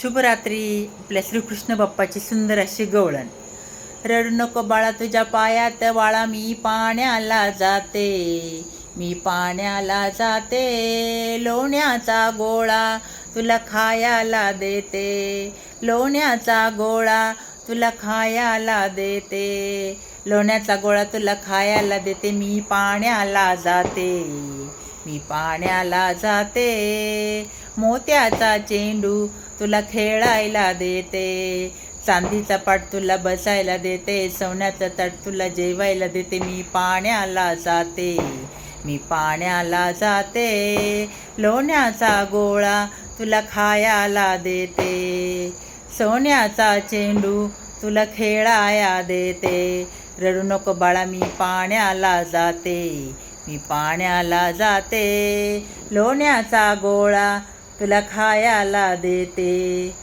शुभरात्री आपल्या श्रीकृष्ण बाप्पाची सुंदर अशी गवळण. रडू नको बाळा तुझ्या पायात वाळा मी पाण्याला जाते. मी पाण्याला जाते लोण्याचा गोळा तुला खायाला देते. लोण्याचा गोळा तुला खायाला देते. लोण्याचा गोळा तुला खायला देते मी पाण्याला जाते. मी पाण्याला जाते. मोत्याचा चेंडू तुला खेळायला देते. चांदीचा पाट तुला बसायला देते. सोन्याचा तट तुला जेवायला देते. मी पाण्याला जाते. मी पाण्याला जाते. लोण्याचा गोळा तुला खायला देते. सोन्याचा चेंडू तुला खेळाया देते. रडू नको बाळा मी पाण्याला जाते. मी पाण्याला जाते लोण्याचा गोळा तुला खायला देते.